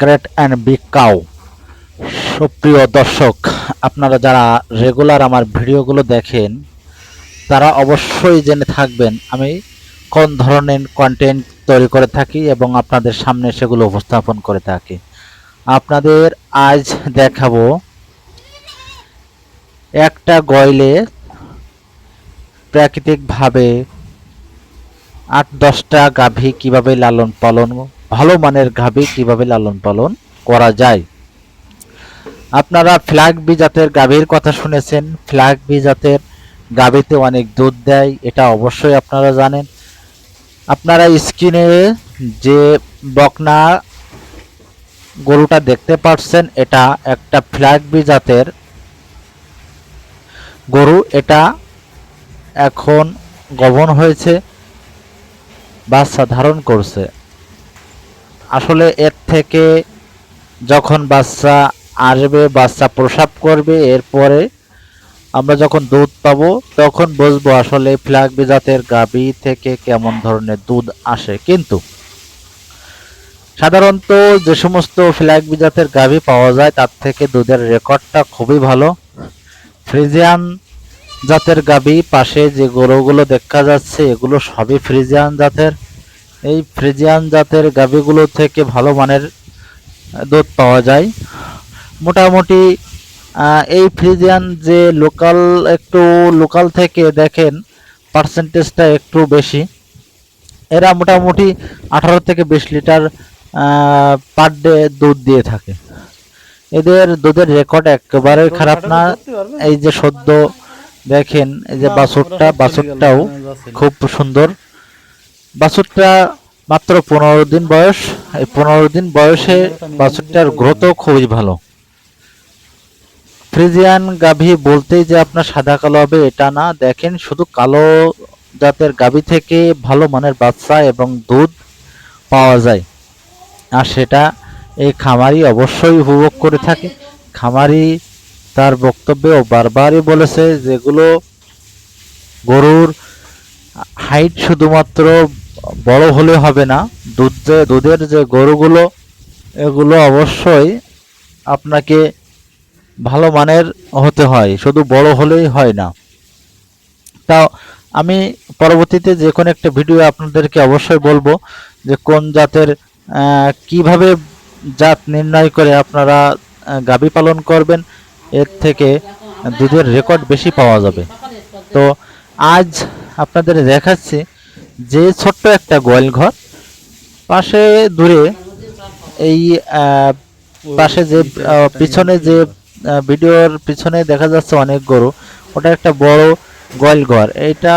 Great and big cow সুপ্রিয় দর্শক, আপনারা যারা রেগুলার আমার ভিডিওগুলো দেখেন, তারা অবশ্যই জেনে থাকবেন আমি কোন ধরনের কন্টেন্ট তৈরি করে থাকি এবং আপনাদের সামনে সেগুলো উপস্থাপন করে থাকি। আপনাদের আজ দেখাবো একটা গয়লে প্রাকৃতিকভাবে আট দশটা গাভী কীভাবে লালন পালন ভালো মানের গাভী কীভাবে লালন পালন করা যায়? আপনারা ফ্ল্যাগ বি জাতের গাভীর কথা শুনেছেন। ফ্ল্যাগ বি জাতের গাভীতে অনেক দুধ দেয়, এটা অবশ্যই আপনারা জানেন। আপনারা স্ক্রিনে যে বকনা গরুটা দেখতে পাচ্ছেন এটা একটা ফ্ল্যাগ বি জাতের গরু। এটা এখন গবন হয়েছে, বাচ্চা ধারণ করছে। আসলে এর থেকে যখন বাচ্চা আসবে, বাচ্চা প্রসাব করবে, এরপরে আমরা যখন দুধ পাবো, তখন বুঝব আসলে ফ্ল্যাগ জাতের গাভী থেকে কেমন ধরনের দুধ আসে। কিন্তু সাধারণত যে সমস্ত ফ্ল্যাগ জাতের গাভী পাওয়া যায়, তার থেকে দুধের রেকর্ডটা খুবই ভালো। ফ্রিজিয়ান জাতের গাভী পাশে যে গরুগুলো দেখা যাচ্ছে, এগুলো সবই ফ্রিজিয়ান জাতের। এই ফ্রিজিয়ান জাতের গাভীগুলো থেকে ভালো মানের দুধ পাওয়া যায়। মোটামুটি এই ফ্রিজিয়ান যে লোকাল একটু লোকাল থেকে দেখেন পার্সেন্টেজটা একটু বেশি। এরা মোটামুটি আঠারো থেকে বিশ লিটার পার ডে দুধ দিয়ে থাকে। এদের দুধের রেকর্ড একেবারে খারাপ না। এই যে সদ্য দেখেন এই যে বাছুরটা বাছুরটাও খুব সুন্দর। বাছুরটা মাত্র পনেরো দিন বয়স। এই পনেরো দিন বয়সে বাছুরটার গ্রোথও খুবই ভালো। ফ্রিজিয়ান গাভী বলতেই যে আপনার সাদা কালো হবে, এটা না। দেখেন, শুধু কালো জাতের গাভী থেকে ভালো মানের বাচ্চা এবং দুধ পাওয়া যায়। আর সেটা এই খামারি অবশ্যই উপভোগ করে থাকে। খামারি তার বক্তব্যেও বারবারই বলেছে, যেগুলো গরুর হাইট শুধুমাত্র বড় হলে হবে না। দুধ যে, দুধের যে গরুগুলো, এগুলো অবশ্যই আপনাকে ভালো মানের হতে হয়। শুধু বড় হলেই হয় না। তাও আমি পরবর্তীতে যে কোনো একটা ভিডিও আপনাদেরকে অবশ্যই বলব যে কোন জাতের কীভাবে জাত নির্ণয় করে আপনারা গাভী পালন করবেন। এর থেকে দুধের রেকর্ড বেশি পাওয়া যাবে। তো আজ আপনাদের দেখাচ্ছি যে ছোট্ট একটা গোয়াল ঘর পাশে দূরে এই পাশে যে পিছনে যে ভিডিওর পিছনে দেখা যাচ্ছে অনেক গরু, ওটা একটা বড় গোয়াল ঘর এইটা